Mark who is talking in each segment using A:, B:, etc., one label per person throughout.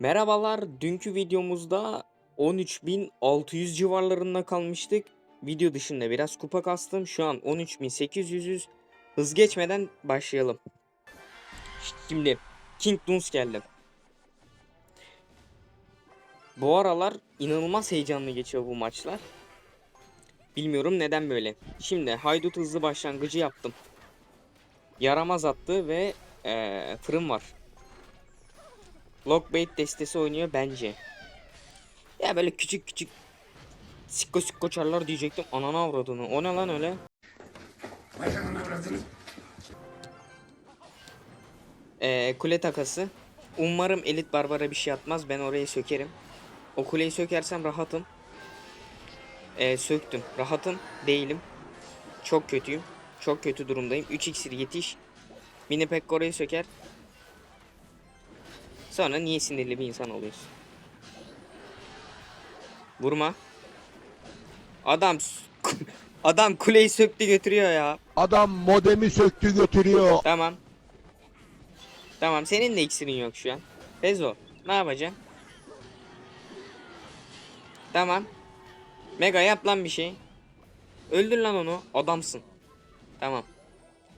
A: Merhabalar. Dünkü videomuzda 13.600 civarlarında kalmıştık. Video dışında biraz kupa kastım. Şu an 13.800'üz. Hız geçmeden başlayalım. Şimdi King Duns geldi. Bu aralar inanılmaz heyecanlı geçiyor bu maçlar. Bilmiyorum neden böyle. Şimdi haydut hızlı başlangıcı yaptım. Yaramaz attı ve eee, fırın var. Lockbait destesi oynuyor bence. Ya böyle küçük küçük sikko sikko çarlar diyecektim. Anana avradını. O ne lan öyle? Ee, kule takası. Umarım elit barbara bir şey atmaz. Ben orayı sökerim. O kuleyi sökersem rahatım. Ee, söktüm. Rahatım. Değilim. Çok kötüyüm. Çok kötü durumdayım. 3 iksir yetiş. Mini Pekka orayı söker. Sonra niye sinirli bir insan oluyorsun? Vurma. Adam adam kuleyi söktü götürüyor ya.
B: Adam modemi söktü götürüyor.
A: Tamam. Tamam senin de iksirin yok şu an. Bezo ne yapacaksın? Tamam. Mega yap lan bir şey. Öldür lan onu. Adamsın. Tamam.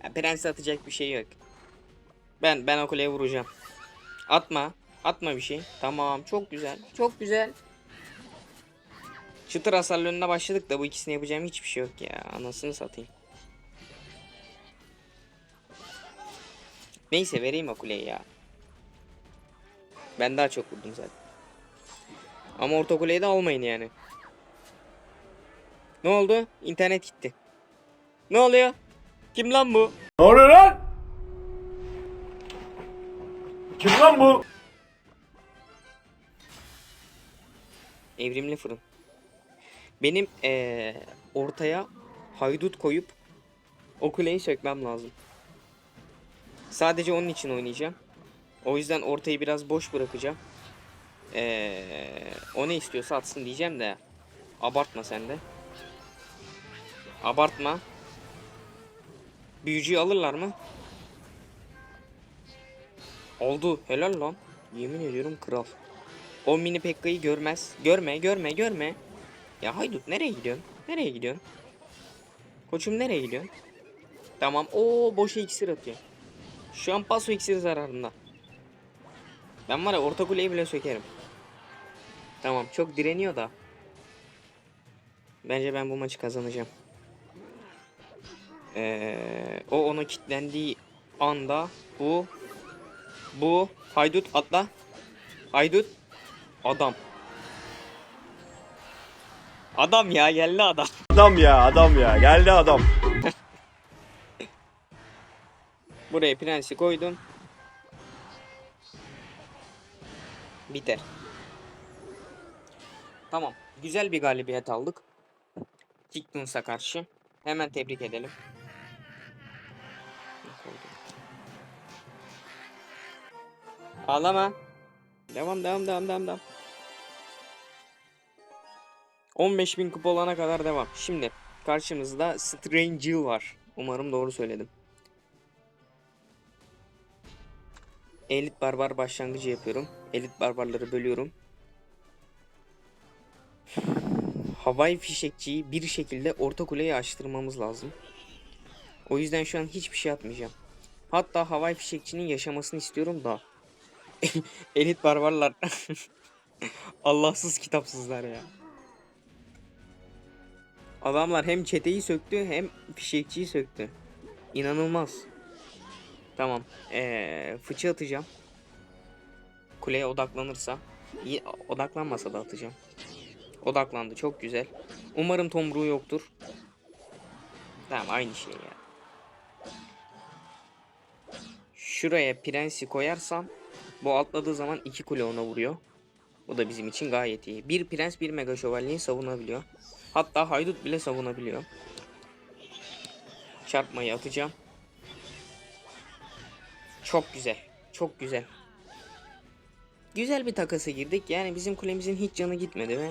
A: Ya, prens atacak bir şey yok. Ben ben o kuleye vuracağım. Atma. Atma bir şey. Tamam. Çok güzel. Çok güzel. Çıtır hasarlı önüne başladık da bu ikisini yapacağım hiçbir şey yok ya. Anasını satayım. Neyse vereyim o kuleyi ya. Ben daha çok vurdum zaten. Ama orta kuleyi de almayın yani. Ne oldu? İnternet gitti. Ne oluyor? Kim lan bu?
C: Ne oluyor lan? Kim lan bu?
A: Evrimli fırın. Benim eee, ortaya haydut koyup o kuleyi sökmem lazım. Sadece onun için oynayacağım. O yüzden ortayı biraz boş bırakacağım. Eee, o ne istiyorsa atsın diyeceğim de. Abartma sen de. Abartma. Büyücüyü alırlar mı? Oldu. Helal lan. Yemin ediyorum kral. O mini Pekka'yı görmez. Görme, görme, görme. Ya haydut nereye gidiyorsun? Nereye gidiyorsun? Koçum nereye gidiyorsun? Tamam. O boşa iksir atıyor. Şu an paso iksir zararında. Ben var ya orta kuleyi bile sökerim. Tamam çok direniyor da. Bence ben bu maçı kazanacağım. Ee, o ona kilitlendiği anda bu bu haydut atla. Haydut adam. Adam ya geldi adam.
C: Adam ya adam ya geldi adam.
A: Buraya prensi koydum. Biter. Tamam. Güzel bir galibiyet aldık. Kickduns'a karşı. Hemen tebrik edelim. Ağlama. Devam devam devam devam devam. 15.000 kupa olana kadar devam. Şimdi karşımızda Strange var. Umarım doğru söyledim. Elit barbar başlangıcı yapıyorum. Elit barbarları bölüyorum. Havai fişekçiyi bir şekilde orta kuleyi açtırmamız lazım. O yüzden şu an hiçbir şey atmayacağım. Hatta havai fişekçinin yaşamasını istiyorum da. Elit barbarlar. Allahsız kitapsızlar ya. Adamlar hem çeteyi söktü hem fişekçiyi söktü. İnanılmaz. Tamam. Ee, fıçı atacağım. Kuleye odaklanırsa. Odaklanmasa da atacağım. Odaklandı. Çok güzel. Umarım tomruğu yoktur. Tamam aynı şey ya. Şuraya prensi koyarsam bu atladığı zaman iki kule ona vuruyor. O da bizim için gayet iyi. Bir prens bir mega şövalyeyi savunabiliyor. Hatta haydut bile savunabiliyor. Çarpmayı atacağım. Çok güzel. Çok güzel. Güzel bir takası girdik. Yani bizim kulemizin hiç canı gitmedi ve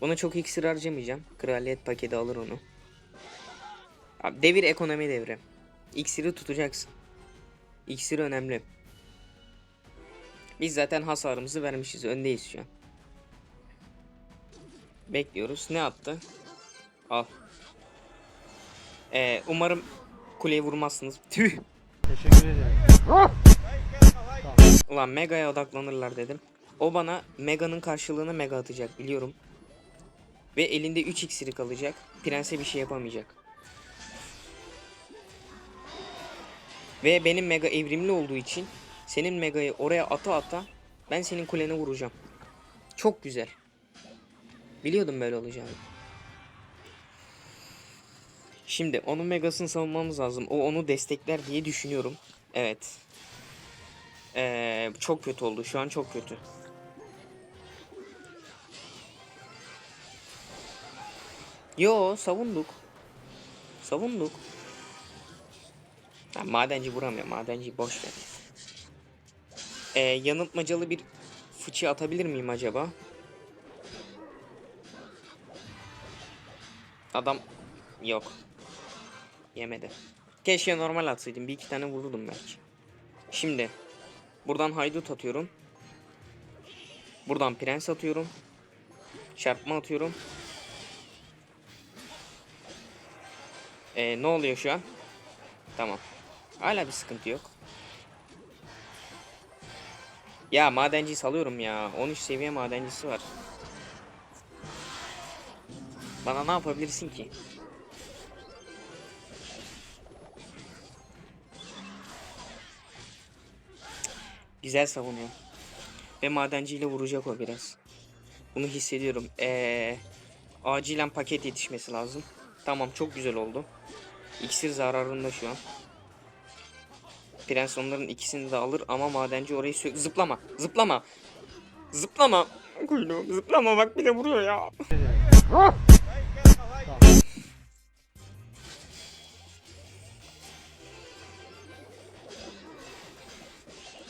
A: ona çok iksir harcamayacağım. Kraliyet paketi alır onu. Devir ekonomi devri. İksiri tutacaksın. İksir önemli. Biz zaten hasarımızı vermişiz. Öndeyiz şu an. Bekliyoruz. Ne attı? Al. Ee, umarım kuleye vurmazsınız. Tüh.
D: Teşekkür ederim.
A: Ulan Mega'ya odaklanırlar dedim. O bana Mega'nın karşılığını Mega atacak biliyorum. Ve elinde 3 iksiri kalacak. Prense bir şey yapamayacak. Ve benim Mega evrimli olduğu için senin Mega'yı oraya ata ata ben senin kulene vuracağım. Çok güzel. Biliyordum böyle olacağını. Şimdi onun Megas'ını savunmamız lazım. O onu destekler diye düşünüyorum. Evet. Ee, çok kötü oldu. Şu an çok kötü. Yo savunduk. Savunduk. Ha, madenci vuramıyor. Madenci boş ver. Ee, yanıltmacalı bir fıçı atabilir miyim acaba? Adam yok. Yemedi. Keşke normal atsaydım. Bir iki tane vururdum belki. Şimdi buradan haydut atıyorum. Buradan prens atıyorum. Çarpma atıyorum. Ee, ne oluyor şu an? Tamam. Hala bir sıkıntı yok. Ya madenci salıyorum ya. 13 seviye madencisi var. Bana ne yapabilirsin ki? Güzel savunuyor. Ve madenciyle vuracak o biraz. Bunu hissediyorum. Ee, acilen paket yetişmesi lazım. Tamam çok güzel oldu. İksir zararında şu an. Prens onların ikisini de alır ama madenci orayı sö- zıplama zıplama zıplama kuyruğum zıplama bak bir de vuruyor ya.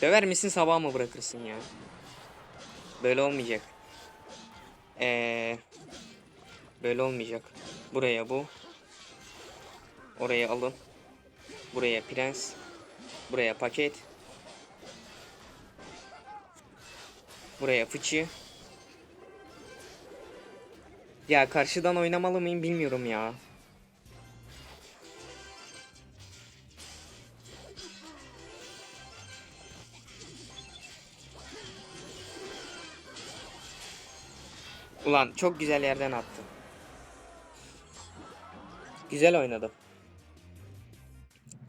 A: Döver misin sabah mı bırakırsın ya? Böyle olmayacak. Ee, böyle olmayacak. Buraya bu. Oraya alın. Buraya prens. Buraya paket. Buraya fıçı. Ya karşıdan oynamalı mıyım bilmiyorum ya. Ulan çok güzel yerden attı. Güzel oynadı.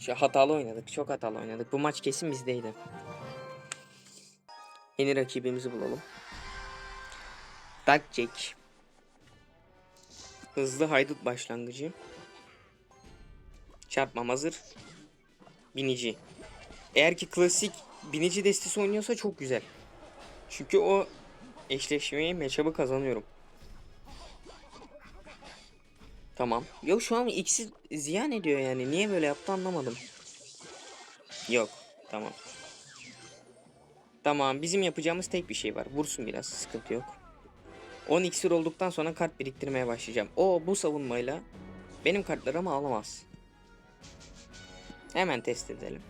A: Şu hatalı oynadık. Çok hatalı oynadık. Bu maç kesin bizdeydi. Yeni rakibimizi bulalım. Dark Jack. Hızlı haydut başlangıcı. Çarpmam hazır. Binici. Eğer ki klasik binici destesi oynuyorsa çok güzel. Çünkü o eşleşmeyi matchup'ı kazanıyorum. Tamam. Yok şu an ikisi ziyan ediyor yani. Niye böyle yaptı anlamadım. Yok. Tamam. Tamam bizim yapacağımız tek bir şey var. Vursun biraz sıkıntı yok. 10 iksir olduktan sonra kart biriktirmeye başlayacağım. O bu savunmayla benim kartlarımı alamaz. Hemen test edelim.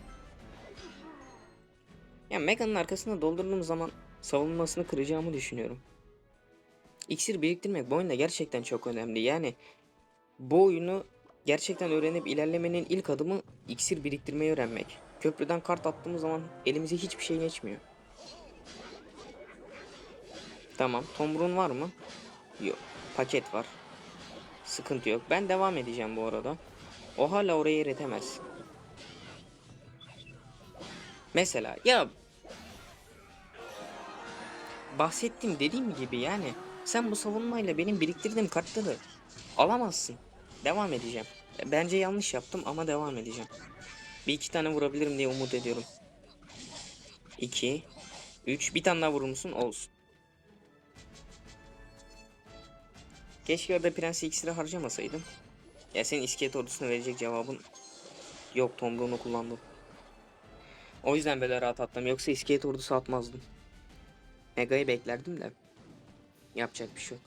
A: Ya Mega'nın arkasında doldurduğum zaman savunmasını kıracağımı düşünüyorum. İksir biriktirmek bu oyunda gerçekten çok önemli. Yani bu oyunu gerçekten öğrenip ilerlemenin ilk adımı iksir biriktirmeyi öğrenmek. Köprüden kart attığımız zaman elimize hiçbir şey geçmiyor. Tamam. Tomrun var mı? Yok. Paket var. Sıkıntı yok. Ben devam edeceğim bu arada. O hala orayı eritemez. Mesela ya bahsettiğim dediğim gibi yani sen bu savunmayla benim biriktirdiğim kartları alamazsın. Devam edeceğim. Bence yanlış yaptım ama devam edeceğim. Bir iki tane vurabilirim diye umut ediyorum. 2 3 bir tane daha vurur musun? Olsun. Keşke orada prensi iksiri harcamasaydım. Ya senin iskelet ordusuna verecek cevabın yok tomruğunu kullandım. O yüzden böyle rahat attım. Yoksa iskelet ordusu atmazdım. Mega'yı beklerdim de. Yapacak bir şey yok.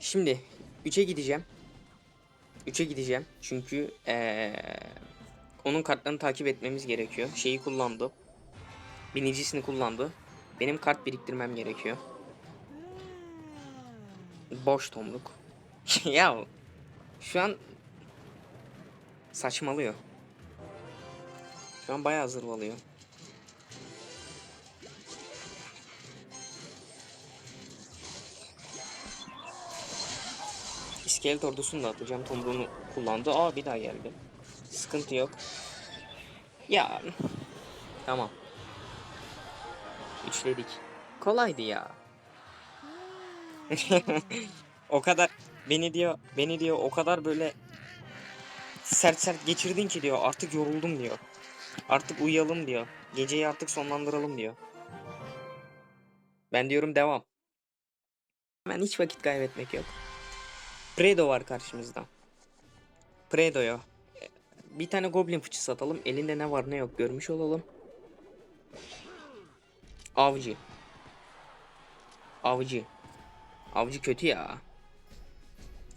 A: Şimdi 3'e gideceğim. 3'e gideceğim. Çünkü ee, onun kartlarını takip etmemiz gerekiyor. Şeyi kullandı. Binicisini kullandı. Benim kart biriktirmem gerekiyor. Boş tomruk. ya şu an saçmalıyor. Şu an bayağı zırvalıyor. İskelet ordusunu da atacağım. Tomruğunu kullandı. Aa bir daha geldi. Sıkıntı yok. Ya. Tamam. Üçledik. Kolaydı ya. o kadar beni diyor beni diyor o kadar böyle sert sert geçirdin ki diyor artık yoruldum diyor. Artık uyuyalım diyor. Geceyi artık sonlandıralım diyor. Ben diyorum devam. Hemen hiç vakit kaybetmek yok. Predo var karşımızda. Predo'ya bir tane goblin fıçısı atalım. Elinde ne var ne yok görmüş olalım. Avcı. Avcı. Avcı kötü ya.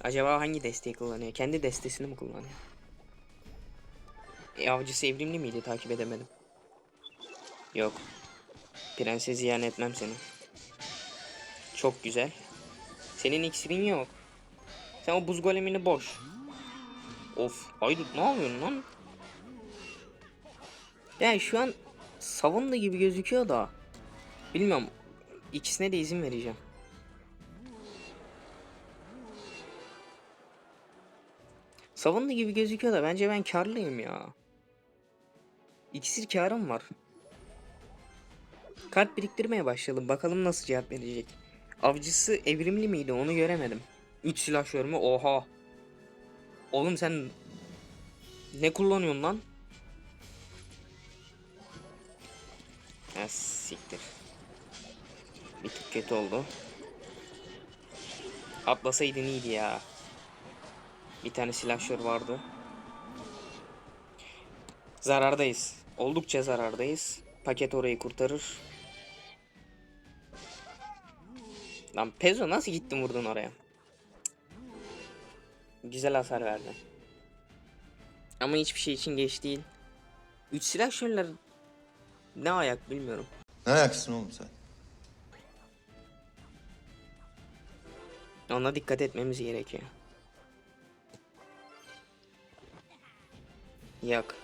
A: Acaba hangi desteği kullanıyor? Kendi destesini mi kullanıyor? E, avcısı evrimli miydi? Takip edemedim. Yok. Prenses ziyan etmem seni. Çok güzel. Senin iksirin yok. Sen o buz golemini boş. Of. Haydut ne yapıyorsun lan? Yani şu an savundu gibi gözüküyor da. Bilmiyorum. İkisine de izin vereceğim. Savundu gibi gözüküyor da bence ben karlıyım ya. İksir karım var. Kart biriktirmeye başlayalım. Bakalım nasıl cevap verecek. Avcısı evrimli miydi onu göremedim. 3 silahşör mü? Oha. Oğlum sen ne kullanıyorsun lan? Ha siktir. Bir tık kötü oldu. Atlasaydın iyiydi ya. Bir tane silahşör vardı. Zarardayız. Oldukça zarardayız. Paket orayı kurtarır. Lan Pezo nasıl gittin vurdun oraya? Güzel hasar verdi. Ama hiçbir şey için geç değil. Üç silahşörler ne ayak bilmiyorum.
D: Ne ayaksın oğlum sen?
A: Ona dikkat etmemiz gerekiyor. Yok.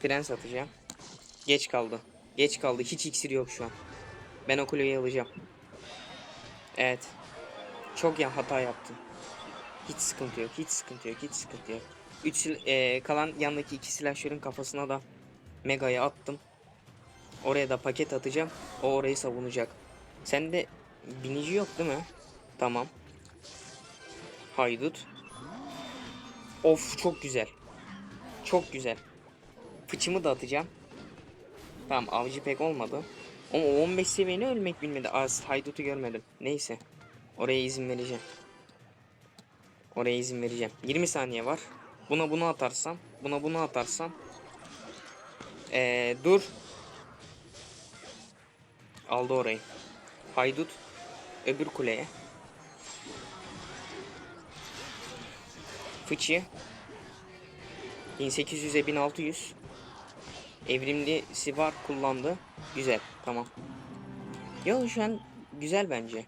A: Prens atacağım. Geç kaldı. Geç kaldı. Hiç iksir yok şu an. Ben o kuleyi alacağım. Evet. Çok ya hata yaptım. Hiç sıkıntı yok. Hiç sıkıntı yok. Hiç sıkıntı yok. Üç, eee, kalan yandaki iki silahşörün kafasına da Mega'yı attım. Oraya da paket atacağım. O orayı savunacak. Sende binici yok değil mi? Tamam. Haydut. Of çok güzel. Çok güzel. Fıçımı da atacağım. Tamam avcı pek olmadı. Ama o 15 seviyeni ölmek bilmedi. Az haydutu görmedim. Neyse. Oraya izin vereceğim. Oraya izin vereceğim. 20 saniye var. Buna bunu atarsam. Buna bunu atarsam. Ee, dur. Aldı orayı. Haydut öbür kuleye. Fıçı 1800'e 1600 Evrimlisi var kullandı. Güzel tamam. Yo şu an güzel bence.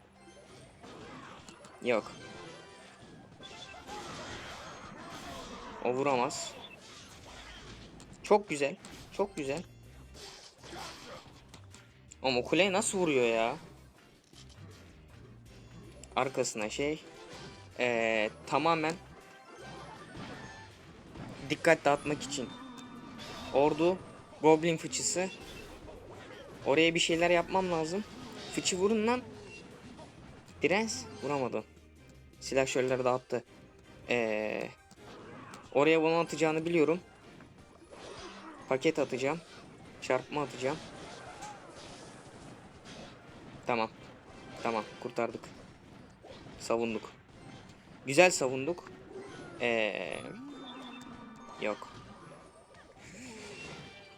A: Yok. O vuramaz. Çok güzel. Çok güzel. Ama kuleye nasıl vuruyor ya? Arkasına şey. Ee, tamamen dikkat dağıtmak için. Ordu Goblin fıçısı. Oraya bir şeyler yapmam lazım. Fıçı vurun lan. Prens vuramadı. Silahşörleri dağıttı. Ee, oraya bunu atacağını biliyorum. Paket atacağım. Çarpma atacağım. Tamam. Tamam kurtardık. Savunduk. Güzel savunduk. Ee, yok.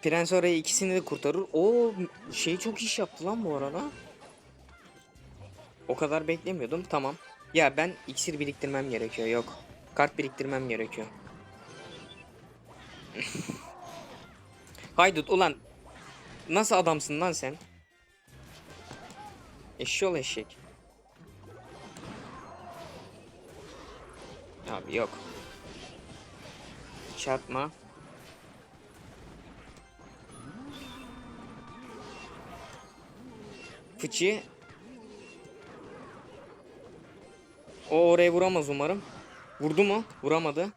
A: Prens oraya ikisini de kurtarır. O şey çok iş yaptı lan bu arada. O kadar beklemiyordum. Tamam. Ya ben iksir biriktirmem gerekiyor. Yok. Kart biriktirmem gerekiyor. Haydut ulan. Nasıl adamsın lan sen? Eşşol eşek. Abi yok. Çarpma. Fıçı. O oraya vuramaz umarım. Vurdu mu? Vuramadı.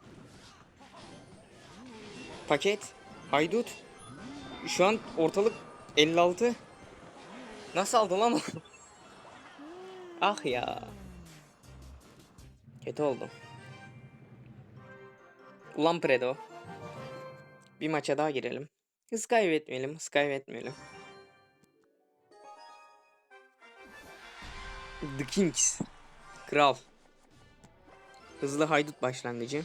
A: Paket. Haydut. Şu an ortalık 56. Nasıl aldı lan ah ya. Kötü oldu. Ulan Predo. Bir maça daha girelim. Hız kaybetmeyelim, hız kaybetmeyelim. The Kings. Kral. Hızlı haydut başlangıcı.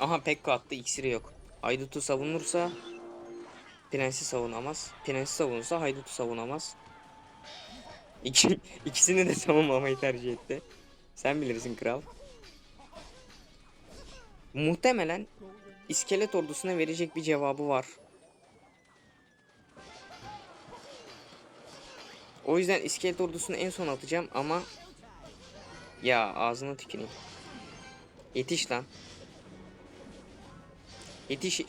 A: Aha Pekka attı iksiri yok. Haydut'u savunursa Prensi savunamaz. Prensi savunursa Haydut'u savunamaz. İki, ikisini de savunmamayı tercih etti. Sen bilirsin kral. Muhtemelen iskelet ordusuna verecek bir cevabı var. O yüzden iskelet ordusunu en son atacağım ama ya ağzına tüküreyim. Yetiş lan. Yetiş.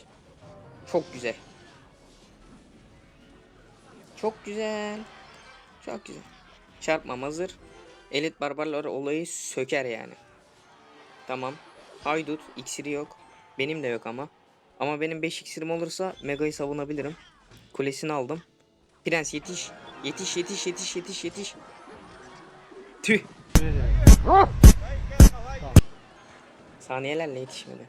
A: Çok güzel. Çok güzel. Çok güzel. Çarpmam hazır. Elit barbarlar olayı söker yani. Tamam. Haydut iksiri yok. Benim de yok ama. Ama benim 5 iksirim olursa Mega'yı savunabilirim. Kulesini aldım. Prens yetiş. Yetiş yetiş yetiş yetiş yetiş. Tüh. Saniyelerle yetişmedi.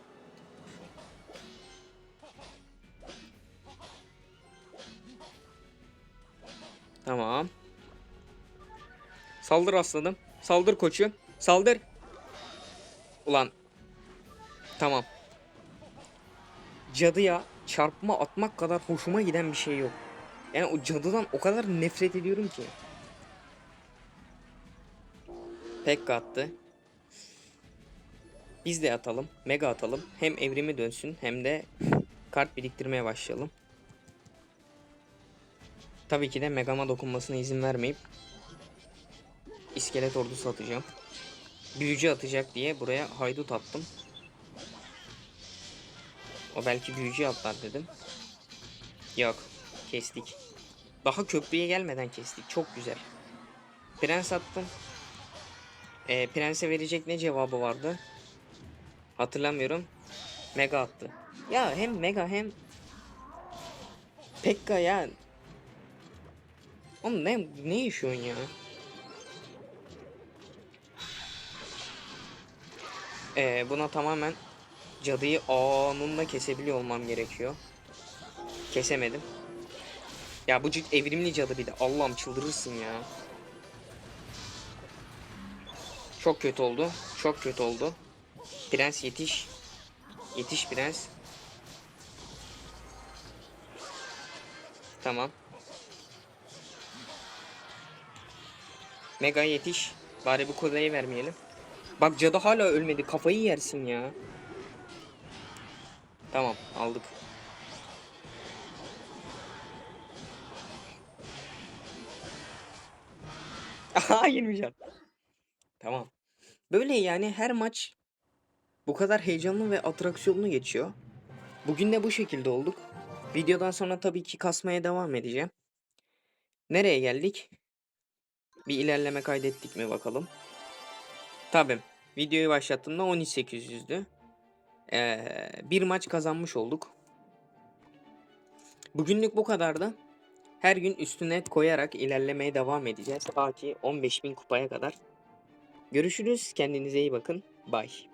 A: Tamam. Saldır aslanım. Saldır koçum. Saldır. Ulan. Tamam. Cadıya çarpma atmak kadar hoşuma giden bir şey yok. Yani o cadıdan o kadar nefret ediyorum ki. Pekka attı. Biz de atalım. Mega atalım. Hem evrimi dönsün hem de kart biriktirmeye başlayalım. Tabii ki de Megama dokunmasına izin vermeyip iskelet ordusu atacağım. Büyücü atacak diye buraya haydut attım. O belki büyücü atlar dedim. Yok. Kestik. Daha köprüye gelmeden kestik. Çok güzel. Prens attım. Ee, prense verecek ne cevabı vardı? Hatırlamıyorum. Mega attı. Ya hem Mega hem Pekka ya. Oğlum ne, ne yaşıyorsun ya? Ee, buna tamamen cadıyı anında kesebiliyor olmam gerekiyor. Kesemedim. Ya bu cid evrimli cadı bir de. Allah'ım çıldırırsın ya. Çok kötü oldu. Çok kötü oldu. Prens yetiş. Yetiş prens. Tamam. Mega yetiş. Bari bu kolayı vermeyelim. Bak cadı hala ölmedi. Kafayı yersin ya. Tamam aldık. Aha 20 can. Tamam. Böyle yani her maç bu kadar heyecanlı ve atraksiyonlu geçiyor. Bugün de bu şekilde olduk. Videodan sonra tabii ki kasmaya devam edeceğim. Nereye geldik? Bir ilerleme kaydettik mi bakalım. Tabii. Videoyu başlattığımda 10800'dü. Ee, bir maç kazanmış olduk. Bugünlük bu kadardı. Her gün üstüne koyarak ilerlemeye devam edeceğiz. Ta ki 15.000 kupaya kadar. Görüşürüz. Kendinize iyi bakın. Bye.